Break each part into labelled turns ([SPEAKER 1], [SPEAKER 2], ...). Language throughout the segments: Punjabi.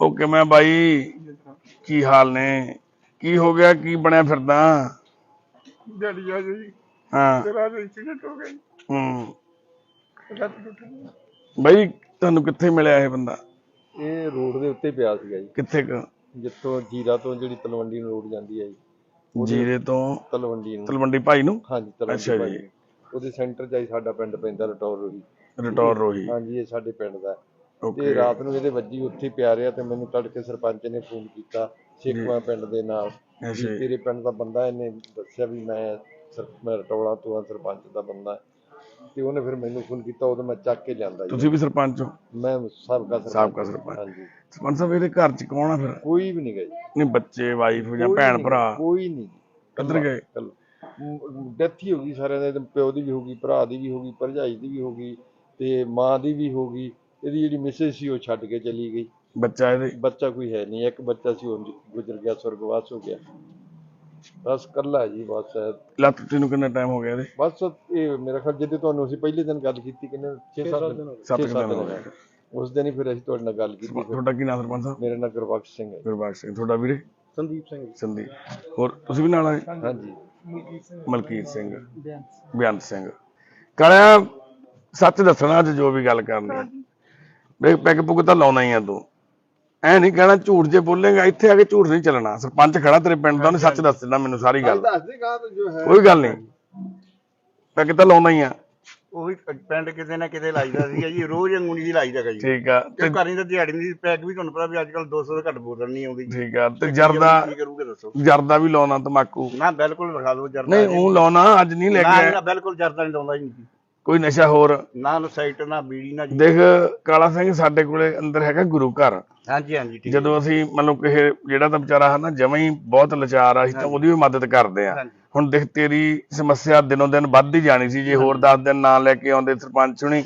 [SPEAKER 1] ਉਹ ਕਿਵੇਂ ਬਾਈ ਕੀ ਹਾਲ ਨੇ? ਕੀ ਹੋ ਗਿਆ? ਕੀ ਬਣਿਆ ਫਿਰਦਾ?
[SPEAKER 2] ਡੈਡੀ ਆ ਜੀ।
[SPEAKER 1] ਹਾਂ।
[SPEAKER 2] ਤੇਰਾ ਐਕਸੀਡੈਂਟ ਹੋ ਗਿਆ ਜੀ।
[SPEAKER 1] ਹੂੰ।
[SPEAKER 2] ਲੱਤ ਟੁੱਟ ਗਈ
[SPEAKER 1] ਬਾਈ ਤੁਹਾਨੂੰ ਕਿੱਥੇ ਮਿਲਿਆ ਇਹ ਬੰਦਾ?
[SPEAKER 3] ਇਹ ਰੋਡ ਦੇ ਉੱਤੇ ਪਿਆ ਸੀਗਾ ਜੀ।
[SPEAKER 1] ਕਿੱਥੇ ਕੁ?
[SPEAKER 3] ਜਿੱਥੋਂ ਜੀਰਾ ਤੋਂ ਜਿਹੜੀ ਤਲਵੰਡੀ ਨੂੰ ਰੋਡ ਜਾਂਦੀ ਹੈ ਜੀ।
[SPEAKER 1] ਜੀਰੇ ਤੋਂ
[SPEAKER 3] ਤਲਵੰਡੀ ਨੂੰ।
[SPEAKER 1] ਤਲਵੰਡੀ ਭਾਈ ਨੂੰ?
[SPEAKER 3] ਹਾਂਜੀ
[SPEAKER 1] ਅੱਛਾ
[SPEAKER 3] ਤਲਵੰਡੀ
[SPEAKER 1] ਜੀ।
[SPEAKER 3] ਭਾਈ ਉਹਦੇ ਸੈਂਟਰ 'ਚ ਹੀ ਸਾਡਾ ਪਿੰਡ ਪੈਂਦਾ ਰਟੌਰ ਰੋਹੀ।
[SPEAKER 1] ਰਟੌਰ ਰੋਹੀ।
[SPEAKER 3] ਹਾਂਜੀ ਇਹ ਸਾਡੇ ਪਿੰਡ ਦਾ। ਹੈ। ਤੇ ਰਾਤ ਨੂੰ ਇਹਦੇ ਵੱਜੀ ਉੱਥੇ ਹੀ ਪਿਆ ਰਿਹਾ ਤੇ ਮੈਨੂੰ ਤੜਕੇ ਸਰਪੰਚ ਨੇ ਫੋਨ ਕੀਤਾ ਸ਼ੇਖਵਾ ਪਿੰਡ ਦੇ ਨਾਲ ਵੀ। ਤੇਰੇ ਪਿੰਡ ਦਾ ਬੰਦਾ ਇਹਨੇ ਦੱਸਿਆ ਵੀ ਮੈਂ ਸਰ- ਮੈਂ ਰਟੌਲਾ ਤੋਂ ਆ ਸਰਪੰਚ ਦਾ ਬੰਦਾ। ਤੇ ਉਹਨੇ ਫਿਰ ਮੈਨੂੰ ਫੋਨ ਕੀਤਾ ਉਦੋਂ ਮੈਂ ਚੱਕ ਕੇ ਲਿਆਂਦਾ ਜੀ।
[SPEAKER 1] ਤੁਸੀਂ ਵੀ ਸਰਪੰਚ ਹੋ?
[SPEAKER 3] ਮੈਂ ਸਾਬਕਾ ਸਰਪੰਚ।
[SPEAKER 1] ਸਾਬਕਾ ਸਰਪੰਚ।
[SPEAKER 3] ਹਾਂਜੀ।
[SPEAKER 1] ਸਰਪੰਚ ਸਾਹਿਬ ਇਹਦੇ ਘਰ ਚ ਕੌਣ ਆ ਫਿਰ?
[SPEAKER 3] ਕੋਈ ਵੀ ਨਹੀਂ ਗਈ
[SPEAKER 1] ਨਹੀਂ ਬੱਚੇ ਵਾਈਫ ਜਾਂ ਭੈਣ ਭਰਾ?
[SPEAKER 3] ਕੋਈ ਨਹੀਂ
[SPEAKER 1] ਕਿੱਧਰ ਗਏ?
[SPEAKER 3] ਡੈਥ ਹੀ ਹੋ ਗਈ ਸਾਰਿਆਂ ਦੇ ਪਿਓ ਦੀ ਵੀ ਹੋ ਗਈ ਭਰਾ ਦੀ ਵੀ ਹੋ ਗਈ ਭਰਜਾਈ ਦੀ ਵੀ ਹੋ ਗਈ ਤੇ ਮਾਂ ਦੀ ਵੀ ਹੋ ਗਈ। ਇਹਦੀ ਜਿਹੜੀ ਮਿਸਿਸ ਸੀ ਉਹ ਛੱਡ ਕੇ ਚਲੀ ਗਈ।
[SPEAKER 1] ਬੱਚਾ ਇਹਦੇ
[SPEAKER 3] ਬੱਚਾ ਕੋਈ ਹੈ ਨਹੀਂ ਇੱਕ ਬੱਚਾ ਸੀ ਉਹ ਗੁਜ਼ਰ ਗਿਆ ਸਵਰਗਵਾਸ ਹੋ ਗਿਆ। ਬਸ ਕੱਲਾ ਜੀ ਬਸ।
[SPEAKER 1] ਲੱਤ ਟੁੱਟੀ ਨੂੰ ਕਿੰਨਾ ਟਾਈਮ ਹੋ ਗਿਆ ਇਹਦੇ?
[SPEAKER 3] ਬਸ ਇਹ ਮੇਰਾ ਖਿਆਲ ਜਿੱਦੇ ਤੁਹਾਨੂੰ ਅਸੀਂ ਪਹਿਲੇ ਦਿਨ ਗੱਲ ਕੀਤੀ ਕਿੰਨੇ 6-7 ਦਿਨ।
[SPEAKER 1] ਸੱਤ
[SPEAKER 3] ਛੇ
[SPEAKER 1] ਕੁ
[SPEAKER 3] ਸੱਤ
[SPEAKER 1] ਦਿਨ ਹੋ ਗਏ।
[SPEAKER 3] ਉਸ ਦਿਨ ਹੀ ਫਿਰ ਅਸੀਂ ਤੁਹਾਡੇ ਨਾਲ ਗੱਲ ਕੀਤੀ।
[SPEAKER 1] ਤੁਹਾਡਾ ਕੀ ਨਾਮ ਸਰਪੰਚ ਸਾਹਿਬ?
[SPEAKER 3] ਮੇਰਾ ਨਾਮ ਗੁਰਬਖਸ਼ ਸਿੰਘ ਹੈ
[SPEAKER 1] ਗੁਰਬਾਜ ਸਿੰਘ। ਤੁਹਾਡਾ ਵੀਰੇ?
[SPEAKER 2] ਸੰਦੀਪ ਸਿੰਘ
[SPEAKER 1] ਸੰਦੀਪ। ਹੋਰ ਤੁਸੀਂ ਵੀ ਨਾਲ ਆਏ?
[SPEAKER 3] ਹਾਂਜੀ।
[SPEAKER 1] ਮਲਕੀਤ ਸਿੰਘ। ਬੇਅੰਤ ਸਿੰਘ। ਕਾਲਿਆ ਸੱਚ ਦੱਸਣਾ ਅੱਜ ਜੋ ਵੀ ਗੱਲ ਕਰਨੀ ਹੈ। ਪੈਗ ਪੁਗ ਤਾਂ ਲਾਉਣਾ ਹੀ ਆ ਤੂੰ। ਐ ਨਹੀਂ ਕਹਿਣਾ ਝੂਠ ਜੇ ਬੋਲੇਗਾ ਇੱਥੇ ਆ ਕੇ ਝੂਠ ਨਹੀਂ ਚੱਲਣਾ। ਸਰਪੰਚ ਖੜਾ ਤੇਰੇ ਪਿੰਡ ਦਾ ਉਹਨੇ ਸੱਚ ਦੱਸ ਦੇਣਾ ਮੈਨੂੰ ਸਾਰੀ ਗੱਲ।
[SPEAKER 2] ਦੱਸ ਦੇ ਕਾ ਜੋ ਹੈ।
[SPEAKER 1] ਕੋਈ ਗੱਲ ਨਹੀਂ। ਪੈਗ ਤਾਂ ਲਾਉਣਾ ਹੀ ਆ।
[SPEAKER 2] ਉਹੀ ਪਿੰਡ ਕਿਤੇ ਨਾ ਕਿਤੇ ਲਾਈਦਾ ਸੀਗਾ ਜੀ ਰੋਜ਼ ਅੰਗੂਣੀ ਦੀ ਲਾਈਦਾ ਗਾ ਜੀ।
[SPEAKER 1] ਠੀਕ ਆ
[SPEAKER 2] ਤੇ
[SPEAKER 1] ਤੇ
[SPEAKER 2] ਘਰ ਦੀ ਦਿਹਾੜੀ ਦੀ ਪੈਗ ਵੀ ਤੁਹਾਨੂੰ ਪਤਾ ਵੀ ਅੱਜ ਕੱਲ 200 ਤੋਂ ਘੱਟ ਬੋਤਲ ਨਹੀਂ ਆਉਂਦੀ।
[SPEAKER 1] ਠੀਕ ਆ ਤੇ ਜਰਦਾ
[SPEAKER 2] ਕੀ ਕਰੂਗੇ ਦੱਸੋ?
[SPEAKER 1] ਜਰਦਾ ਵੀ ਲਾਉਣਾ ਤਮਾਕੂ।
[SPEAKER 2] ਨਾ ਬਿਲਕੁਲ ਵਿਖਾ ਦਿਓ ਜਰਦਾ
[SPEAKER 1] ਨਹੀਂ ਉਹ ਲਾਉਣਾ ਅੱਜ ਨਹੀਂ ਲੈ ਕੇ
[SPEAKER 2] ਨਾ
[SPEAKER 1] ਆਇਆ।
[SPEAKER 2] ਨਾ ਬਿਲਕੁਲ ਜਰਦਾ ਨਹੀਂ ਲਾਉਂਦਾ ਜੀ।
[SPEAKER 1] ਕੋਈ ਨਸ਼ਾ ਹੋਰ?
[SPEAKER 2] ਨਾ ਸਾਈਟ ਨਾ ਬੀੜੀ ਨਾ
[SPEAKER 1] ਦੇਖ ਕਾਲਾ ਸਿੰਘ ਸਾਡੇ ਕੋਲੇ ਅੰਦਰ ਹੈਗਾ ਗੁਰੂ ਘਰ।
[SPEAKER 2] ਹਾਂਜੀ ਹਾਂਜੀ ਠੀਕ
[SPEAKER 1] ਜਦੋਂ ਅਸੀਂ ਮਤਲਬ ਕਿ ਜਿਹੜਾ ਤਾਂ ਵਿਚਾਰਾ ਹੈ ਨਾ ਜਮਾਂ ਹੀ ਬਹੁਤ ਲਾਚਾਰ ਆ ਅਸੀਂ ਤਾਂ ਉਹਦੀ ਵੀ ਮਦਦ ਕਰਦੇ ਆ। ਹੁਣ ਦੇਖ ਤੇਰੀ ਸਮੱਸਿਆ ਦਿਨੋਂ ਦਿਨ ਵੱਧਦੀ ਜਾਣੀ ਸੀ ਜੇ ਹੋਰ 10 ਦਿਨ ਨਾ ਲੈ ਕੇ ਆਉਂਦੇ ਸਰਪੰਚ ਹੁਣੀ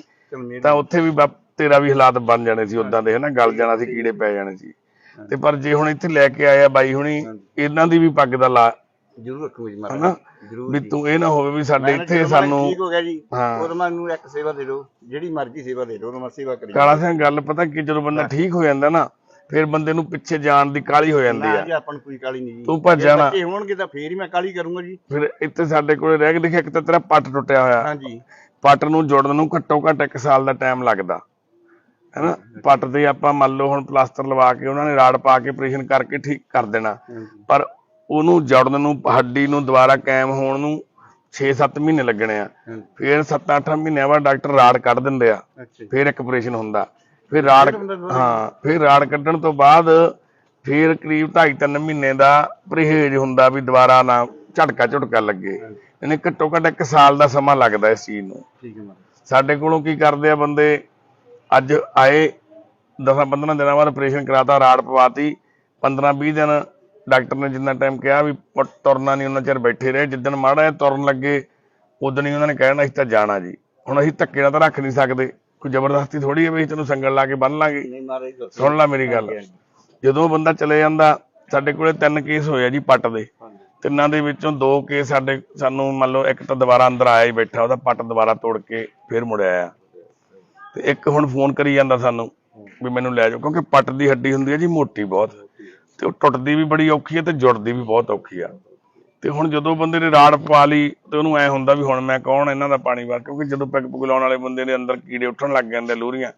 [SPEAKER 1] ਤਾਂ ਉੱਥੇ ਵੀ ਤੇਰਾ ਵੀ ਹਾਲਾਤ ਬਣ ਜਾਣੇ ਸੀ ਉਦਾਂ ਦੇ ਹਨਾ ਗਲ ਜਾਣਾ ਸੀ ਕੀੜੇ ਪੈ ਜਾਣੇ ਸੀ। ਤੇ ਪਰ ਜੇ ਹੁਣ ਇੱਥੇ ਲੈ ਕੇ ਆਇਆ ਬਾਈ ਹੁਣੀ ਇਹਨਾਂ ਦੀ ਵੀ ਪੱਗ ਦਾ ਲਾ
[SPEAKER 2] ਜ਼ਰੂਰ ਰੱਖੋ ਜੀ
[SPEAKER 1] ਹਨਾ?
[SPEAKER 2] ਮਹਾਰਾਜ ਜ਼ਰੂਰ
[SPEAKER 1] ਵੀ ਤੂੰ ਇਹ ਨਾ ਹੋਵੇ ਵੀ ਸਾਡੇ
[SPEAKER 2] ਮੈਂ ਨਾ
[SPEAKER 1] ਇੱਥੇ
[SPEAKER 2] ਜਦੋਂ
[SPEAKER 1] ਸਾਨੂੰ
[SPEAKER 2] ਠੀਕ ਹੋ ਗਿਆ ਜੀ
[SPEAKER 1] ਹਾਂ।
[SPEAKER 2] ਉਦੋਂ ਮੈਨੂੰ ਇੱਕ ਸੇਵਾ ਦੇ ਦਿਓ ਜਿਹੜੀ ਮਰਜ਼ੀ ਸੇਵਾ ਦੇ ਦਿਓ ਉਦੋਂ ਮੈਂ ਸੇਵਾ ਕਰੀ
[SPEAKER 1] ਕਾਲਾ ਸਿੰਘ ਗੱਲ ਪਤਾ ਕਿ ਜਦੋਂ ਬੰਦਾ ਠੀਕ ਹੋ ਜਾਂਦਾ ਨਾ ਫਿਰ ਬੰਦੇ ਨੂੰ ਪਿੱਛੇ ਜਾਣ ਦੀ ਕਾਲੀ ਹੋ ਜਾਂਦੀ
[SPEAKER 2] ਨਾ
[SPEAKER 1] ਆ।
[SPEAKER 2] ਜੀ ਆਪਾਂ ਨੂੰ ਕੋਈ ਕਾਲੀ ਨਹੀਂ ਜੀ।
[SPEAKER 1] ਤੂੰ ਭੱਜ
[SPEAKER 2] ਜੇ
[SPEAKER 1] ਜਾਣਾ।
[SPEAKER 2] ਬੱਚੇ ਹੋਣਗੇ ਤਾਂ ਫੇਰ ਹੀ ਮੈਂ ਕਾਲੀ ਕਰੂੰਗਾ ਜੀ।
[SPEAKER 1] ਫਿਰ ਇੱਥੇ ਸਾਡੇ ਕੋਲੇ ਰਹਿ ਕੇ ਦੇਖਿਆ ਇੱਕ ਤਾਂ ਤੇਰਾ ਪੱਟ ਟੁੱਟਿਆ ਹੋਇਆ।
[SPEAKER 2] ਹਾਂਜੀ
[SPEAKER 1] ਪੱਟ ਨੂੰ ਜੋੜਨ ਨੂੰ ਘੱਟੋ ਘੱਟ 1 ਸਾਲ ਦਾ ਟਾਈਮ ਲੱਗਦਾ। ਹੈਨਾ? ਪੱਟ ਤੇ ਆਪਾਂ ਮੰਨ ਲਓ ਹੁਣ ਪਲਾਸਟਰ ਲਵਾ ਕੇ ਉਹਨਾਂ ਨੇ ਰਾੜ ਪਾ ਕੇ ਆਪਰੇਸ਼ਨ ਕਰਕੇ ਠੀਕ ਕਰ ਦੇਣਾ। ਪਰ ਉਹਨੂੰ ਜੋੜਨ ਨੂੰ ਹੱਡੀ ਨੂੰ ਦੁਬਾਰਾ ਕਾਇਮ ਹੋਣ ਨੂੰ 6-7 ਮਹੀਨੇ ਲੱਗਣੇ ਆ। ਫਿਰ 7-8 ਮਹੀਨਿਆਂ ਬਾਅਦ ਡਾਕਟਰ ਰਾੜ ਕੱਢ ਦਿੰਦੇ ਆ। ਫਿਰ ਇੱਕ ਆਪਰੇਸ਼ਨ ਹੁੰਦਾ। ਫਿਰ ਰਾੜ ਹਾਂ ਫਿਰ ਰਾੜ ਕੱਢਣ ਤੋਂ ਬਾਅਦ ਫਿਰ ਕਰੀਬ 2.5-3 ਮਹੀਨੇ ਦਾ ਪਰਹੇਜ ਹੁੰਦਾ ਵੀ ਦੁਬਾਰਾ ਨਾ ਝਟਕਾ ਝਟਕਾ ਲੱਗੇ। ਯਾਨੀ ਘੱਟੋ ਘੱਟ 1 ਸਾਲ ਦਾ ਸਮਾਂ ਲੱਗਦਾ ਇਸ ਚੀਜ਼ ਨੂੰ।
[SPEAKER 2] ਠੀਕ ਹੈ ਮਹਾਰਾਜ।
[SPEAKER 1] ਸਾਡੇ ਕੋਲੋਂ ਕੀ ਕਰਦੇ ਆ ਬੰਦੇ? ਅੱਜ ਆਏ 10-15 ਦਿਨਾਂ ਬਾਅਦ ਆਪਰੇਸ਼ਨ ਕਰਾਤਾ ਰਾੜ ਪਵਾਤੀ। 15-20 ਦਿਨ ਡਾਕਟਰ ਨੇ ਜਿੰਨਾ ਟਾਈਮ ਕਿਹਾ ਵੀ ਤੁਰਨਾ ਨਹੀਂ ਉਹਨਾਂ ਚਿਰ ਬੈਠੇ ਰਹੇ। ਜਿੱਦਣ ਮਾੜਾ ਜਿਹਾ ਤੁਰਨ ਲੱਗੇ ਉਦੋਂ ਹੀ ਉਹਨਾਂ ਨੇ ਕਹਿਣਾ ਅਸੀਂ ਤਾਂ ਜਾਣਾ ਜੀ। ਹੁਣ ਅਸੀਂ ਧੱਕੇ ਨਾਲ ਤਾਂ ਰੱਖ ਨਹੀਂ ਸਕਦੇ। ਕੋਈ ਜ਼ਬਰਦਸਤੀ ਥੋੜੀ ਹੈ ਵੀ ਤੈਨੂੰ ਸੰਗਲ ਲਾ ਕੇ ਬੰਨ ਲਾਂਗੇ। ਸੁਣ ਲੈ ਮੇਰੀ ਗੱਲ। ਜਦੋਂ ਬੰਦਾ ਚਲੇ ਜਾਂਦਾ ਸਾਡੇ ਕੋਲੇ ਤਿੰਨ ਕੇਸ ਹੋਏ ਆ ਜੀ ਪੱਟ ਦੇ। ਤਿੰਨਾਂ ਦੇ ਵਿੱਚੋਂ ਦੋ ਕੇਸ ਸਾਡੇ ਸਾਨੂੰ ਮੰਨ ਲਓ ਇੱਕ ਤਾਂ ਦੁਬਾਰਾ ਅੰਦਰ ਆਇਆ ਹੀ ਬੈਠਾ ਉਹਦਾ ਪੱਟ ਦੁਬਾਰਾ ਤੋੜ ਕੇ ਫਿਰ ਮੁੜ ਆਇਆ। ਤੇ ਇੱਕ ਹੁਣ ਫੋਨ ਕਰੀ ਜਾਂਦਾ ਸਾਨੂੰ ਵੀ ਮੈਨੂੰ ਲੈ ਜਾਓ ਕਿਉਂਕਿ ਪੱਟ ਦੀ ਹੱਡੀ ਹੁੰਦੀ ਹੈ ਜੀ ਮੋਟੀ ਬਹੁਤ। ਤੇ ਉਹ ਟੁੱਟਦੀ ਵੀ ਬੜੀ ਔਖੀ ਹੈ ਤੇ ਜੁੜਦੀ ਵੀ ਬਹੁਤ ਔਖੀ ਆ। ਤੇ ਹੁਣ ਜਦੋਂ ਬੰਦੇ ਨੇ ਰਾੜ ਪਵਾ ਲਈ ਤੇ ਉਹਨੂੰ ਐ ਹੁੰਦਾ ਵੀ ਹੁਣ ਮੈਂ ਕੌਣ ਇਹਨਾਂ ਦਾ ਪਾਣੀ ਵਾਰ ਕਿਉਂਕਿ ਜਦੋਂ ਪੈਗ ਪੁਗ ਲਾਉਣ ਵਾਲੇ ਬੰਦੇ ਦੇ ਅੰਦਰ ਕੀੜੇ ਉੱਠਣ ਲੱਗ ਜਾਂਦੇ ਲੂਰੀਆਂ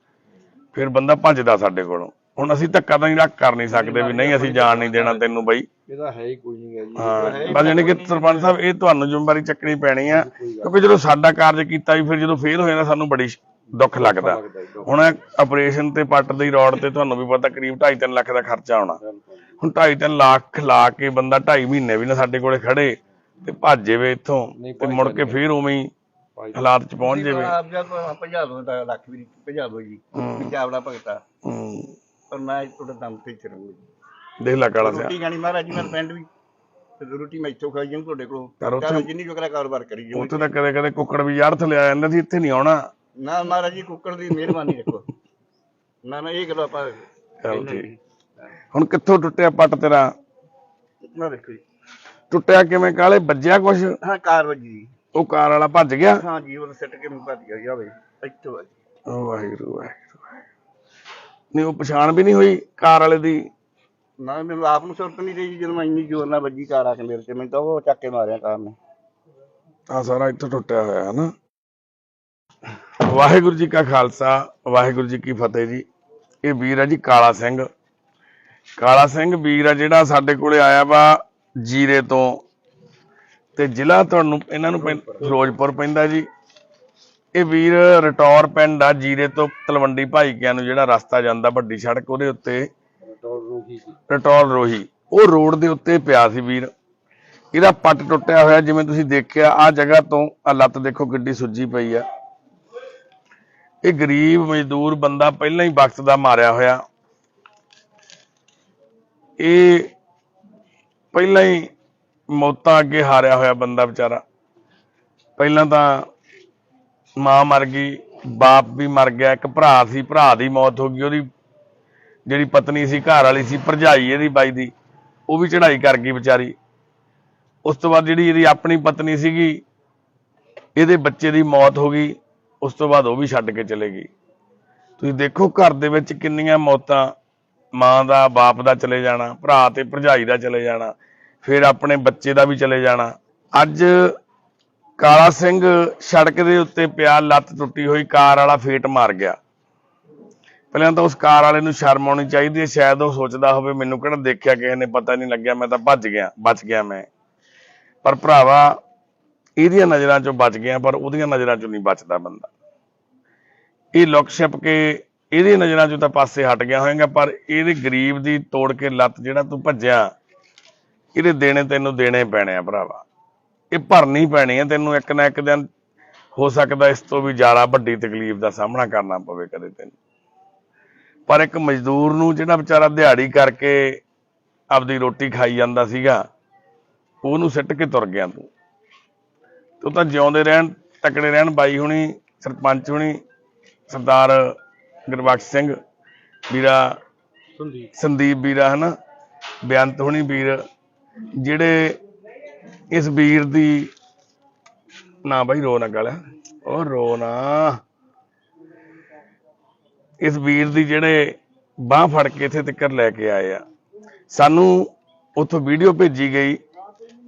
[SPEAKER 1] ਫਿਰ ਬੰਦਾ ਭੱਜਦਾ ਸਾਡੇ ਕੋਲੋਂ। ਹੁਣ ਅਸੀਂ ਧੱਕਾ ਤਾਂ ਨਹੀਂ ਰੱਖ ਕਰ ਨਹੀਂ ਸਕਦੇ ਵੀ ਨਹੀਂ ਅਸੀਂ ਜਾਣ ਨਹੀਂ ਦੇਣਾ ਤੈਨੂੰ ਬਈ।
[SPEAKER 3] ਇਹਦਾ ਹੈ ਹੀ ਕੋਈ ਨਹੀਂ ਗਾ ਜੀ।
[SPEAKER 1] ਹਾਂ ਬਸ ਯਾਨੀ ਕਿ ਸਰਪੰਚ ਸਾਹਿਬ ਇਹ ਤੁਹਾਨੂੰ ਜ਼ਿੰਮੇਵਾਰੀ ਚੱਕਣੀ ਪੈਣੀ ਆ ਕਿਉਂਕਿ ਜਦੋਂ ਸਾਡਾ ਕਾਰਜ ਕੀਤਾ ਵੀ ਫਿਰ ਜਦੋਂ ਫੇਲ ਹੋ ਜਾਂਦਾ ਸਾਨੂੰ ਬੜੀ ਦੁੱਖ ਲੱਗਦਾ। ਹੁਣ ਆਪਰੇਸ਼ਨ ਤੇ ਪੱਟ ਦੀ ਰੋਡ ਤੇ ਤੁਹਾਨੂੰ ਵੀ ਪਤਾ ਕਰੀਬ 2.5 ਲੱਖ ਦਾ ਖਰਚਾ ਆਉਣਾ। ਹੁਣ 2.5 ਲੱਖ ਲਾ ਕੇ ਬੰਦਾ 2.5 ਮਹੀਨੇ ਵੀ ਨਾ ਸਾਡੇ ਕੋਲੇ ਖੜੇ ਤੇ ਭੱਜ ਜਾਵੇ ਇੱਥੋਂ ਤੇ ਮੁੜ ਕੇ ਫੇਰ ਉਵੇਂ ਹੀ ਹਾਲਾਤ ਚ ਪਹੁੰਚ ਜਾਵੇ।
[SPEAKER 2] ਆਪ ਜਦ ਭਜਾ ਦੋ ਤਾਂ ਲੱਖ ਵੀ ਨਹੀਂ ਭਜਾ ਦੋ ਜੀ। ਚਾਵੜਾ ਭਗਤਾ।
[SPEAKER 1] ਹੂੰ।
[SPEAKER 2] ਪਰ ਮੈਂ ਤੁਹਾਡੇ ਦਮ ਤੇ ਚਰੂੰਗਾ ਜੀ।
[SPEAKER 1] ਦੇਖ ਲੈ ਕਾਲਾ ਸਿਆ
[SPEAKER 2] ਰੋਟੀ ਖਾਣੀ ਮਹਾਰਾਜ ਜੀ ਮੈਂ ਪਿੰਡ ਵੀ। ਤੇ ਰੋਟੀ ਮੈਂ ਇੱਥੋਂ ਖਾਈ ਜਾਊਂ ਤੁਹਾਡੇ ਕੋਲੋਂ ਚਲੋ ਜਿੰਨੀ ਜੋਗਰਾ ਕਾਰੋਬਾਰ ਕਰੀ ਜਾਊਂ
[SPEAKER 1] ਉੱਥੇ ਤਾਂ ਕਦੇ ਕਦੇ ਕੁੱਕੜ ਵੀ ਯਾਰ ਥੱਲੇ ਆ ਜਾਂਦਾ ਸੀ ਇੱਥੇ ਨਹੀਂ ਆਉਣਾ।
[SPEAKER 2] ਨਾ ਮਹਾਰਾਜ ਜੀ ਕੁੱਕੜ ਦੀ ਮਿਹਰਬਾਨੀ ਰੱਖੋ। ਨਾ ਨਾ ਇਹ ਗੱਲ ਆਪਾਂ
[SPEAKER 1] ਚਲ ਠੀਕ। ਹੁਣ ਕਿੱਥੋਂ ਟੁੱਟਿਆ ਪੱਟ ਤੇਰਾ?
[SPEAKER 2] ਨਾ ਦੇਖੋ ਜੀ।
[SPEAKER 1] ਟੁੱਟਿਆ ਕਿਵੇਂ ਕਾਲੇ? ਵੱਜਿਆ ਕੁਛ?
[SPEAKER 2] ਹਾਂ ਕਾਰ ਵੱਜੀ ਜੀ।
[SPEAKER 1] ਉਹ ਕਾਰ ਵਾਲਾ ਭੱਜ ਗਿਆ?
[SPEAKER 2] ਹਾਂ ਜੀ ਉਹ ਸਿੱਟ ਕੇ ਮੈਂ ਭੱਜ ਗਿਆ ਜਾਵੇ ਇੱਥੋਂ ਵੱਜ
[SPEAKER 1] ਓ ਵਾਹਿਗੁਰੂ ਵਾਹਿਗੁਰੂ ਵਾਹਿਗੁਰੂ। ਨਹੀਂ ਉਹ ਪਛਾਣ ਵੀ ਨਹੀਂ ਹੋਈ ਕਾਰ ਵਾਲੇ ਦੀ?
[SPEAKER 2] ਨਾ ਮੈਨੂੰ ਆਪ ਨੂੰ ਸੁਰਤ ਨਹੀਂ ਰਹੀ ਜਦੋਂ ਮੈਂ ਇੰਨੀ ਜ਼ੋਰ ਨਾਲ ਵੱਜੀ ਕਾਰ ਆ ਕੇ ਮੇਰੇ ਤੇ ਮੈਨੂੰ ਤਾਂ ਉਹ ਚੱਕ ਕੇ ਮਾਰਿਆ ਕਾਰ ਨੇ।
[SPEAKER 1] ਆ ਸਾਰਾ ਇੱਥੋਂ ਟੁੱਟਿਆ ਹੋਇਆ ਹੈ ਨਾ। ਵਾਹਿਗੁਰੂ ਜੀ ਕਾ ਖਾਲਸਾ ਵਾਹਿਗੁਰੂ ਜੀ ਕੀ ਫਤਿਹ ਜੀ। ਇਹ ਵੀਰ ਹੈ ਜੀ ਕਾਲਾ ਸਿੰਘ। ਕਾਲਾ ਸਿੰਘ ਵੀਰ ਆ ਜਿਹੜਾ ਸਾਡੇ ਕੋਲੇ ਆਇਆ ਵਾ ਜੀਰੇ ਤੋਂ। ਤੇ ਜ਼ਿਲ੍ਹਾ ਤੁਹਾਨੂੰ ਇਹਨਾਂ ਨੂੰ ਫਿਰੋਜ਼ਪੁਰ। ਪੈਂਦਾ ਜੀ। ਇਹ ਵੀਰ ਰਟੌਰ ਪਿੰਡ ਆ ਜੀਰੇ ਤੋਂ ਤਲਵੰਡੀ ਭਾਈਕਿਆਂ ਨੂੰ ਜਿਹੜਾ ਰਸਤਾ ਜਾਂਦਾ ਵੱਡੀ ਸੜਕ ਉਹਦੇ ਉੱਤੇ। ਰਟੌਲ ਰੋਹੀ ਉਹ ਰੋਡ ਦੇ ਉੱਤੇ ਪਿਆ ਸੀ ਵੀਰ। ਇਹਦਾ ਪੱਟ ਟੁੱਟਿਆ ਹੋਇਆ ਜਿਵੇਂ ਤੁਸੀਂ ਦੇਖਿਆ ਆ ਜਗ੍ਹਾ ਤੋਂ ਆ ਲੱਤ ਦੇਖੋ ਕਿੱਡੀ ਸੁੱਜੀ ਪਈ ਆ। ਇਹ ਗਰੀਬ ਮਜ਼ਦੂਰ ਬੰਦਾ ਪਹਿਲਾਂ ਹੀ ਵਕਤ ਦਾ ਮਾਰਿਆ ਹੋਇਆ। ਇਹ ਪਹਿਲਾਂ ਹੀ ਮੌਤਾਂ ਅੱਗੇ ਹਾਰਿਆ ਹੋਇਆ ਬੰਦਾ ਵਿਚਾਰਾ। ਪਹਿਲਾਂ ਤਾਂ ਮਾਂ ਮਰ ਗਈ, ਬਾਪ ਵੀ ਮਰ ਗਿਆ, ਇੱਕ ਭਰਾ ਸੀ, ਭਰਾ ਦੀ ਮੌਤ ਹੋ ਗਈ, ਉਹਦੀ ਜਿਹੜੀ ਪਤਨੀ ਸੀ, ਘਰ ਵਾਲੀ ਸੀ, ਭਰਜਾਈ ਇਹਦੀ ਬਾਈ ਦੀ, ਉਹ ਵੀ ਚੜ੍ਹਾਈ ਕਰ ਗਈ ਵਿਚਾਰੀ। ਉਸ ਤੋਂ ਬਾਅਦ ਜਿਹੜੀ ਇਹਦੀ ਆਪਣੀ ਪਤਨੀ ਸੀਗੀ, ਇਹਦੇ ਬੱਚੇ ਦੀ ਮੌਤ ਹੋ ਗਈ, ਉਸ ਤੋਂ ਬਾਅਦ ਉਹ ਵੀ ਛੱਡ ਕੇ ਚਲੇ ਗਈ। ਤੁਸੀਂ ਦੇਖੋ ਘਰ ਦੇ ਵਿੱਚ ਕਿੰਨੀਆਂ ਮੌਤਾਂ ਮਾਂ ਦਾ, ਬਾਪ ਦਾ ਚਲੇ ਜਾਣਾ, ਭਰਾ ਤੇ ਭਰਜਾਈ ਦਾ ਚਲੇ ਜਾਣਾ, ਫਿਰ ਆਪਣੇ ਬੱਚੇ ਦਾ ਵੀ ਚਲੇ ਜਾਣਾ। ਅੱਜ ਕਾਲਾ ਸਿੰਘ ਸੜਕ ਦੇ ਉੱਤੇ ਪਿਆ, ਲੱਤ ਟੁੱਟੀ ਹੋਈ, ਕਾਰ ਵਾਲਾ ਫੇਟ ਮਾਰ ਗਿਆ। ਪਹਿਲਾਂ ਤਾਂ ਉਸ ਕਾਰ ਵਾਲੇ ਨੂੰ ਸ਼ਰਮ ਆਉਣੀ ਚਾਹੀਦੀ ਹੈ, ਸ਼ਾਇਦ ਉਹ ਸੋਚਦਾ ਹੋਵੇ, ਮੈਨੂੰ ਕਿਹੜਾ ਦੇਖਿਆ, ਕਿਸੇ ਨੇ ਪਤਾ ਨਹੀਂ ਲੱਗਿਆ, ਮੈਂ ਤਾਂ ਭੱਜ ਗਿਆ, ਬਚ ਗਿਆ ਮੈਂ। ਪਰ ਭਰਾਵਾ, ਇਹਦੀਆਂ ਨਜ਼ਰਾਂ ਚੋਂ ਬਚ ਗਿਆ, ਪਰ ਉਹਦੀਆਂ ਨਜ਼ਰਾਂ ਚੋਂ ਨਹੀਂ ਬਚਦਾ ਬੰਦਾ। ਇਹ ਲੁਕ ਛਿਪ ਕੇ ਇਹਦੀ ਨਜ਼ਰਾਂ ਚੋਂ ਤਾਂ ਪਾਸੇ ਹਟ ਗਿਆ ਹੋਏਗਾ, ਪਰ ਇਹਦੇ ਗਰੀਬ ਦੀ ਤੋੜ ਕੇ ਲੱਤ ਜਿਹੜਾ ਤੂੰ ਭੱਜਿਆ, ਇਹਦੇ ਦੇਣੇ ਤੈਨੂੰ ਦੇਣੇ ਪੈਣੇ ਆ ਭਰਾਵਾ। ਇਹ ਭਰਨੀ ਪੈਣੀ ਆ, ਤੈਨੂੰ ਇੱਕ ਨਾ ਇੱਕ ਦਿਨ ਹੋ ਸਕਦਾ ਇਸ ਤੋਂ ਵੀ ਜ਼ਿਆਦਾ ਵੱਡੀ ਤਕਲੀਫ ਦਾ ਸਾਹਮਣਾ ਕਰਨਾ ਪਵੇ ਕਦੇ ਤੈਨੂੰ। ਪਰ ਇੱਕ ਮਜ਼ਦੂਰ ਨੂੰ ਜਿਹੜਾ ਵਿਚਾਰਾ ਦਿਹਾੜੀ ਕਰਕੇ ਆਪਦੀ ਰੋਟੀ ਖਾਈ ਜਾਂਦਾ ਸੀਗਾ, ਉਹਨੂੰ ਸਿੱਟ ਕੇ ਤੁਰ ਗਿਆ ਤੂੰ। ਤੂੰ ਤਾਂ ਜਿਉਂਦੇ ਰਹਿਣ, ਤਕੜੇ ਰਹਿਣ ਬਾਈ ਹੁਣੀ, ਸਰਪੰਚ ਹੁਣੀ, ਸਰਦਾਰ ਗੁਰਬਖਸ਼ ਸਿੰਘ ਵੀਰਾ
[SPEAKER 3] ਸੰਦੀਪ।
[SPEAKER 1] ਸੰਦੀਪ ਵੀਰਾ ਹਨਾ? ਬੇਅੰਤ ਹੁਣੀ ਵੀਰ ਜਿਹੜੇ ਇਸ ਵੀਰ ਦੀ ਨਾ ਬਾਈ ਰੋ ਨਾ ਗਾਲਿਆ ਉਹ ਰੋ ਨਾ। ਇਸ ਵੀਰ ਦੀ ਜਿਹੜੇ ਬਾਹ ਫੜ ਕੇ ਇੱਥੇ ਤੱਕ ਲੈ ਕੇ ਆਏ ਆ। ਸਾਨੂੰ ਉੱਥੋਂ ਵੀਡੀਓ ਭੇਜੀ ਗਈ।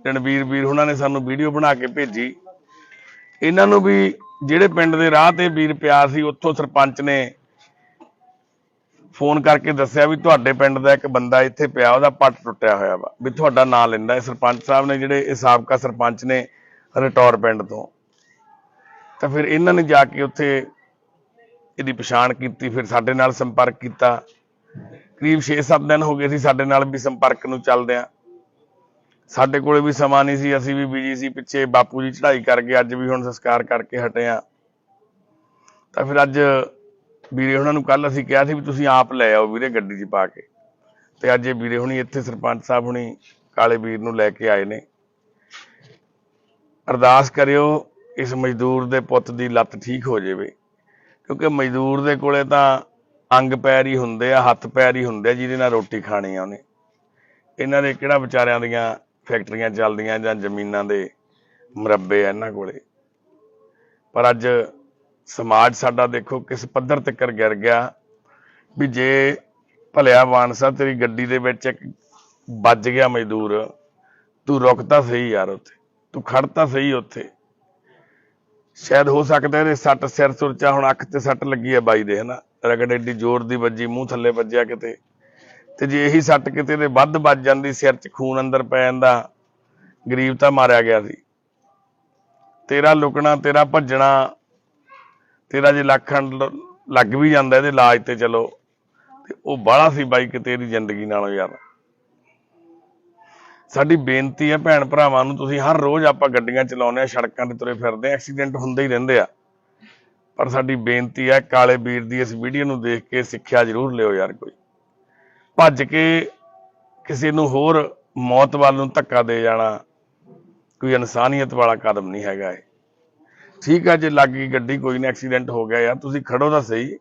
[SPEAKER 1] ਰਣਵੀਰ ਵੀਰ ਉਹਨਾਂ ਨੇ ਸਾਨੂੰ ਵੀਡੀਓ ਬਣਾ ਕੇ ਭੇਜੀ। ਇਹਨਾਂ ਨੂੰ ਵੀ ਜਿਹੜੇ ਪਿੰਡ ਦੇ ਰਾਹ ਤੇ ਵੀਰ ਪਿਆ ਸੀ ਉੱਥੋਂ ਸਰਪੰਚ ਨੇ ਫੋਨ ਕਰਕੇ ਦੱਸਿਆ ਵੀ ਤੁਹਾਡੇ ਪਿੰਡ ਦਾ ਇੱਕ ਬੰਦਾ ਇੱਥੇ ਪਿਆ, ਉਹਦਾ ਪੱਟ ਟੁੱਟਿਆ ਹੋਇਆ ਵਾ, ਵੀ ਤੁਹਾਡਾ ਨਾਂ ਲੈਂਦਾ ਹੈ ਸਰਪੰਚ ਸਾਹਿਬ ਨੇ, ਜਿਹੜੇ ਇਹ ਸਾਬਕਾ ਸਰਪੰਚ ਨੇ ਰਟੌਰ ਪਿੰਡ ਤੋਂ। ਤਾਂ ਫਿਰ ਇਹਨਾਂ ਨੇ ਜਾ ਕੇ ਉੱਥੇ ਇਹਦੀ ਪਛਾਣ ਕੀਤੀ, ਫਿਰ ਸਾਡੇ ਨਾਲ ਸੰਪਰਕ ਕੀਤਾ। ਕਰੀਬ 6-7 ਦਿਨ ਹੋ ਗਏ ਸੀ ਸਾਡੇ ਨਾਲ ਵੀ ਸੰਪਰਕ ਨੂੰ ਚੱਲਦਿਆਂ ਸਾਡੇ ਕੋਲੇ ਵੀ ਸਮਾਂ ਨਹੀਂ ਸੀ, ਅਸੀਂ ਵੀ ਬਿਜ਼ੀ ਸੀ, ਪਿੱਛੇ ਬਾਪੂ ਜੀ ਚੜ੍ਹਾਈ ਕਰ ਗਏ ਅੱਜ ਵੀ ਹੁਣ ਸੰਸਕਾਰ ਕਰਕੇ ਹਟੇ ਆ। ਤਾਂ ਫਿਰ ਅੱਜ ਵੀਰੇ ਉਹਨਾਂ ਨੂੰ ਕੱਲ ਅਸੀਂ ਕਿਹਾ ਸੀ ਵੀ ਤੁਸੀਂ ਆਪ ਲੈ ਆਓ ਵੀਰੇ ਗੱਡੀ 'ਚ ਪਾ ਕੇ। ਤੇ ਅੱਜ ਇਹ ਵੀਰੇ ਹੁਣੀ ਇੱਥੇ ਸਰਪੰਚ ਸਾਹਿਬ ਹੁਣੀ ਕਾਲੇ ਵੀਰ ਨੂੰ ਲੈ ਕੇ ਆਏ ਨੇ। ਅਰਦਾਸ ਕਰਿਓ ਇਸ ਮਜ਼ਦੂਰ ਦੇ ਪੁੱਤ ਦੀ ਲੱਤ ਠੀਕ ਹੋ ਜਾਵੇ। ਕਿਉਂਕਿ ਮਜ਼ਦੂਰ ਦੇ ਕੋਲੇ ਤਾਂ ਅੰਗ ਪੈਰ ਹੀ ਹੁੰਦੇ ਆ, ਹੱਥ ਪੈਰ ਹੀ ਹੁੰਦੇ ਆ ਜਿਹਦੇ ਨਾਲ ਰੋਟੀ ਖਾਣੀ ਆ ਉਹਨੇ। ਇਹਨਾਂ ਦੇ ਕਿਹੜਾ ਵਿਚਾਰਿਆਂ ਦੀਆਂ ਫੈਕਟਰੀਆਂ ਚੱਲਦੀਆਂ ਜਾਂ ਜ਼ਮੀਨਾਂ ਦੇ ਮੁਰੱਬੇ ਆ ਇਹਨਾਂ ਕੋਲੇ। ਪਰ ਅੱਜ ਸਮਾਜ ਸਾਡਾ ਦੇਖੋ ਕਿਸ ਪੱਧਰ ਤੱਕ ਗਿਰ ਗਿਆ ਵੀ ਜੇ ਭਲਿਆ ਵਾਨਸਾ ਤੇਰੀ ਗੱਡੀ ਦੇ ਵਿੱਚ ਇੱਕ ਵੱਜ ਗਿਆ ਮਜ਼ਦੂਰ, ਤੂੰ ਰੁਕ ਤਾਂ ਸਹੀ ਯਾਰ ਉੱਥੇ, ਤੂੰ ਖੜ ਤਾਂ ਸਹੀ ਉੱਥੇ। ਸ਼ਾਇਦ ਹੋ ਸਕਦਾ ਇਹਦੇ ਸੱਟ ਸਿਰ ਸੁਰਚਾ ਹੁਣ ਅੱਖ ਤੇ ਸੱਟ ਲੱਗੀ ਹੈ ਬਾਈ ਦੇ, ਹਨਾ? ਰਗੜ ਏਡੀ ਜ਼ੋਰ ਦੀ ਵੱਜੀ, ਮੂੰਹ ਥੱਲੇ ਵੱਜਿਆ ਕਿਤੇ। ਤੇ ਜੇ ਇਹੀ ਸੱਟ ਕਿਤੇ ਦੇ ਵੱਧ ਵੱਜ ਜਾਂਦੀ, ਸਿਰ 'ਚ ਖੂਨ ਅੰਦਰ ਪੈ ਜਾਂਦਾ ਗਰੀਬ ਤਾਂ ਮਾਰਿਆ ਗਿਆ ਸੀ। ਤੇਰਾ ਲੁਕਣਾ, ਤੇਰਾ ਭੱਜਣਾ ਤੇਰਾ ਜੇ ਲੱਖ ਖੰਡ ਲੱਗ ਵੀ ਜਾਂਦਾ ਇਹਦੇ ਇਲਾਜ ਤੇ ਚਲੋ, ਤੇ ਉਹ ਬਾਹਲਾ ਸੀ ਬਾਈ ਕਿਤੇ ਇਹਦੀ ਜ਼ਿੰਦਗੀ ਨਾਲੋਂ ਯਾਰ। ਸਾਡੀ ਬੇਨਤੀ ਹੈ ਭੈਣ ਭਰਾਵਾਂ ਨੂੰ, ਤੁਸੀਂ ਹਰ ਰੋਜ਼ ਆਪਾਂ ਗੱਡੀਆਂ ਚਲਾਉਂਦੇ ਆ ਸੜਕਾਂ ਤੇ ਤੁਰੇ ਫਿਰਦੇ ਆ ਐਕਸੀਡੈਂਟ ਹੁੰਦੇ ਹੀ ਰਹਿੰਦੇ ਆ। ਪਰ ਸਾਡੀ ਬੇਨਤੀ ਹੈ ਕਾਲੇ ਵੀਰ ਦੀ ਇਸ ਵੀਡੀਓ ਨੂੰ ਦੇਖ ਕੇ ਸਿੱਖਿਆ ਜ਼ਰੂਰ ਲਿਓ ਯਾਰ ਕੋਈ। ਭੱਜ ਕੇ ਕਿਸੇ ਨੂੰ ਹੋਰ ਮੌਤ ਵੱਲ ਨੂੰ ਧੱਕਾ ਦੇ ਜਾਣਾ ਕੋਈ ਇਨਸਾਨੀਅਤ ਵਾਲਾ ਕਦਮ ਨਹੀਂ ਹੈਗਾ ਇਹ। ਠੀਕ ਆ, ਜੇ ਲੱਗ ਗਈ ਗੱਡੀ, ਕੋਈ ਨਾ ਐਕਸੀਡੈਂਟ ਹੋ ਗਿਆ ਯਾਰ, ਤੁਸੀਂ ਖੜੋ ਤਾਂ ਸਹੀ।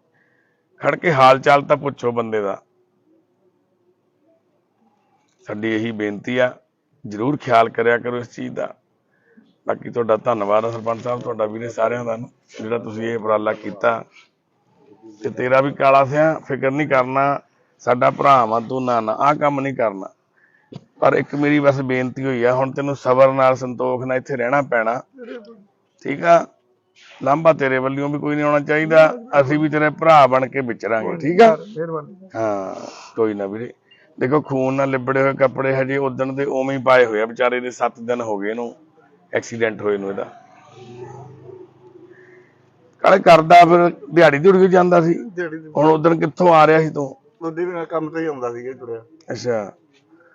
[SPEAKER 1] ਖੜ ਕੇ ਹਾਲ ਚਾਲ ਤਾਂ ਪੁੱਛੋ ਬੰਦੇ ਦਾ। ਸਾਡੀ ਇਹੀ ਬੇਨਤੀ ਆ, ਜਰੂਰ ਖਿਆਲ ਕਰਿਆ ਕਰੋ ਇਸ ਚੀਜ਼ ਦਾ। ਬਾਕੀ ਤੁਹਾਡਾ ਧੰਨਵਾਦ ਆ ਸਰਪੰਚ ਸਾਹਿਬ, ਤੁਹਾਡਾ ਵੀਰੇ ਸਾਰਿਆਂ ਦਾ ਜਿਹੜਾ ਤੁਸੀਂ ਇਹ ਉਪਰਾਲਾ ਕੀਤਾ। ਤੇ ਤੇਰਾ ਵੀ ਕਾਲਾ ਸਿਆ, ਫਿਕਰ ਨਹੀਂ ਕਰਨਾ, ਸਾਡਾ ਭਰਾ ਵਾਂ ਤੂੰ, ਨਾ ਨਾ, ਆਹ ਕੰਮ ਨਹੀਂ ਕਰਨਾ। ਪਰ ਇੱਕ ਮੇਰੀ ਬਸ ਬੇਨਤੀ ਹੋਈ ਆ, ਹੁਣ ਤੈਨੂੰ ਸਬਰ ਨਾਲ ਸੰਤੋਖ ਨਾਲ ਇੱਥੇ ਰਹਿਣਾ ਪੈਣਾ। ਠੀਕ ਆ? ਲਾਂਭਾ ਤੇਰੇ ਵੱਲੋਂ ਵੀ ਕੋਈ ਨਹੀਂ ਆਉਣਾ ਚਾਹੀਦਾ। ਅਸੀਂ ਵੀ ਤੇਰੇ ਭਰਾ ਬਣ ਕੇ ਵਿਚਰਾਂਗੇ ਠੀਕ ਆ?
[SPEAKER 3] ਮਿਹਰਬਾਨੀ।
[SPEAKER 1] ਹਾਂ ਕੋਈ ਨਾ ਵੀਰੇ। ਦੇਖੋ ਖੂਨ ਨਾਲ ਲਿਬੜੇ ਹੋਏ ਕੱਪੜੇ ਹਜੇ ਉਦਣ ਦੇ ਉਵੇਂ ਹੀ ਪਾਏ ਹੋਏ ਆ। ਵਿਚਾਰੇ ਦੇ 7 ਦਿਨ ਹੋ ਗਏ ਇਹਨੂੰ ਐਕਸੀਡੈਂਟ ਹੋਏ ਨੂੰ ਇਹਦਾ। ਕਾਲੇ ਕਰਦਾ ਫਿਰ ਦਿਹਾੜੀ ਦਿਹੜੀ ਵੀ ਜਾਂਦਾ ਸੀ।
[SPEAKER 2] ਦਿਹਾੜੀ
[SPEAKER 1] ਹੁਣ ਉਦਣ ਕਿੱਥੋਂ ਆ ਰਿਹਾ ਸੀ ਤੂੰ?
[SPEAKER 2] ਉਹਦੇ ਵੀ ਨਾਲ ਕੰਮ ਤੇ ਹੀ ਆਉਂਦਾ ਸੀਗਾ ਜੀ ਤੁਰਿਆ।
[SPEAKER 1] ਅੱਛਾ।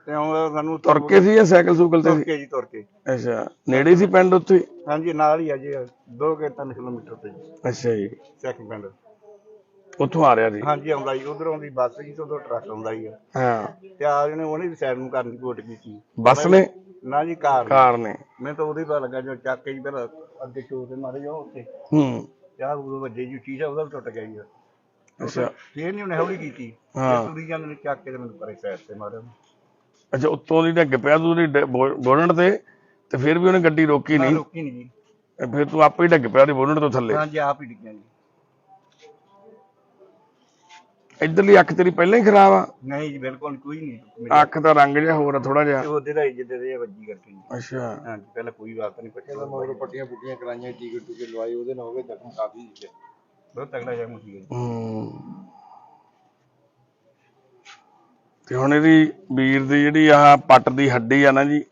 [SPEAKER 2] ਤੇ ਹੁਣ ਸਾਨੂੰ
[SPEAKER 1] ਤੁਰ ਕੇ ਸੀ ਜਾਂ ਸਾਈਕਲ ਸੂਕਲ ਤੇ
[SPEAKER 2] ਤੁਰ
[SPEAKER 1] ਸੀ?
[SPEAKER 2] ਕੇ ਜੀ ਤੁਰ ਕੇ
[SPEAKER 1] ਅੱਛਾ ਨੇੜੇ ਸੀ ਪਿੰਡ ਉੱਥੇ? ਹੀ?
[SPEAKER 2] ਹਾਂਜੀ ਨਾਲ ਹੀ ਆ ਜੀ 2 ਕੇ 3 ਕਿਲੋਮੀਟਰ ਤੇ ਜੀ।
[SPEAKER 1] ਅੱਛਾ ਜੀ।
[SPEAKER 2] ਸੈਕਿੰਡ ਪਿੰਡ।
[SPEAKER 1] ਉੱਥੋਂ ਆ ਰਿਹਾ ਸੀ
[SPEAKER 2] ਹਾਂਜੀ ਆਉਂਦਾ ਜੀ ਉਧਰੋਂ ਦੀ ਬੱਸ ਜੀ ਤੋਂ ਟਰੱਕ ਆਉਂਦਾ ਜੀ।
[SPEAKER 1] ਹਾਂ।
[SPEAKER 2] ਤੇ ਆ ਜਿਹਨੇ ਉਹਨੇ ਵੀ ਸਾਈਡ ਨੂੰ ਕਰਨ ਦੀ ਕੋਟ ਕੀਤੀ।
[SPEAKER 1] ਬੱਸ ਨੇ?
[SPEAKER 2] ਨਾ ਜੀ ਕਾਰ ਨੇ।
[SPEAKER 1] ਕਾਰ ਨੇ।
[SPEAKER 2] ਮੈਂ ਤਾਂ ਉਹਦੇ ਪਤਾ ਲੱਗਾ ਜੋ ਚੱਕ ਕੇ ਜੀ ਫਿਰ ਅੱਗੇ ਚੋਰ ਦੇ ਮਾਰੇ ਜੋ ਉੱਥੇ।
[SPEAKER 1] ਹੂੰ।
[SPEAKER 2] ਯਾਰ ਉਹ ਵੱਡੇ ਜੀ ਚੀਜ਼ ਆ ਉਹਦਾ ਵੀ ਟੁੱਟ ਗਿਆ ਜੀ।
[SPEAKER 1] ਅੱਛਾ।
[SPEAKER 2] ਫੇਰ ਨਹੀਂ ਉਹਨੇ ਹੌਲੀ ਕੀਤੀ।
[SPEAKER 1] ਹਾਂ।
[SPEAKER 2] ਤੁਰੀ ਜਾਂਦੇ ਨੇ ਚੱਕ ਕੇ ਤੇ ਮੈਨੂੰ ਪਰੇ ਸਾਈਡ ਤੇ ਮਾਰਿਆ।
[SPEAKER 1] ਅੱਛਾ ਉੱਤੋਂ ਦੀ ਡਿੱਗ ਪਿਆ ਤੂੰ ਉਹਦੀ ਬੋਨਟ ਤੇ ਤੇ ਫਿਰ ਵੀ ਉਹਨੇ ਗੱਡੀ ਰੋਕੀ ਨਹੀਂ।
[SPEAKER 2] ਰੋਕੀ ਨਹੀਂ ਜੀ।
[SPEAKER 1] ਤੇ ਫਿਰ ਤੂੰ ਆਪੇ ਹੀ ਡਿੱਗ ਪਿਆ ਉਹਦੀ ਬੋਨਟ ਤੋਂ ਥੱਲੇ।
[SPEAKER 2] ਹਾਂਜੀ ਆਪ ਹੀ ਡਿੱਗਿਆ ਜੀ।
[SPEAKER 1] ਇਧਰਲੀ ਅੱਖ ਤੇਰੀ ਪਹਿਲਾਂ ਹੀ ਖਰਾਬ ਆ।
[SPEAKER 2] ਨਹੀਂ ਜੀ ਬਿਲਕੁਲ ਕੋਈ ਨਹੀਂ।
[SPEAKER 1] ਅੱਖ ਦਾ ਰੰਗ ਜਿਹਾ ਹੋਰ ਆ ਥੋੜਾ ਜਿਹਾ।
[SPEAKER 2] ਉਹਦੇ ਦਾ ਜਿੱਦੇ ਦੇ ਵੱਜੀ ਕਰਕੇ ਜੀ।
[SPEAKER 1] ਅੱਛਾ।
[SPEAKER 2] ਹਾਂਜੀ ਪਹਿਲਾਂ ਕੋਈ ਬਾਤ ਨਹੀਂ ਪੁੱਛਿਆ
[SPEAKER 3] ਮਗਰੋਂ ਪੱਟੀਆਂ ਪੁੱਟੀਆਂ ਕਰਾਈਆਂ ਟੀਕੇ ਟੂਕੇ ਲਵਾਏ ਉਹਦੇ ਨਾਲ ਹੋ ਗਏ ਜ਼ਖਮ ਕਾਫੀ ਸੀ
[SPEAKER 2] ਬਹੁਤ ਤਗੜਾ ਜਮ ਸੀ ਜੀ।
[SPEAKER 1] ਹੂੰ। ਤੇ ਹੁਣ ਇਹਦੀ ਵੀਰ ਦੀ ਜਿਹੜੀ ਆਹ ਪੱਟ ਦੀ ਹੱਡੀ ਆ ਨਾ ਜੀ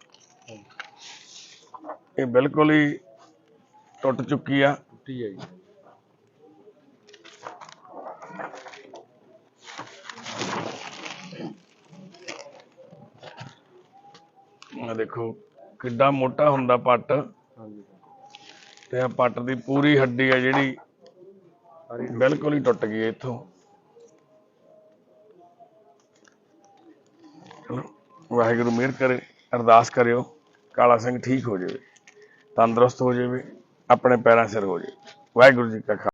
[SPEAKER 1] ਇਹ ਬਿਲਕੁਲ ਹੀ ਟੁੱਟ ਚੁੱਕੀ ਆ।
[SPEAKER 3] ਟੁੱਟੀ ਹੈ ਜੀ।
[SPEAKER 1] ਆ ਦੇਖੋ ਕਿੱਡਾ ਮੋਟਾ ਹੁੰਦਾ ਪੱਟ। ਤੇ ਆ ਪੱਟ ਦੀ ਪੂਰੀ ਹੱਡੀ ਆ ਜਿਹੜੀ ਬਿਲਕੁਲ ਹੀ ਟੁੱਟ ਗਈ ਇੱਥੋਂ। ਚਲੋ ਵਾਹਿਗੁਰੂ ਮਿਹਰ ਕਰੇ, ਅਰਦਾਸ ਕਰਿਓ, ਕਾਲਾ ਸਿੰਘ ਠੀਕ ਹੋ ਜਾਵੇ, ਤੰਦਰੁਸਤ ਹੋ ਜਾਵੇ, ਆਪਣੇ ਪੈਰਾਂ ਸਿਰ ਹੋ ਜਾਵੇ। ਵਾਹਿਗੁਰੂ ਜੀ ਕਾ ਖਾਲਸਾ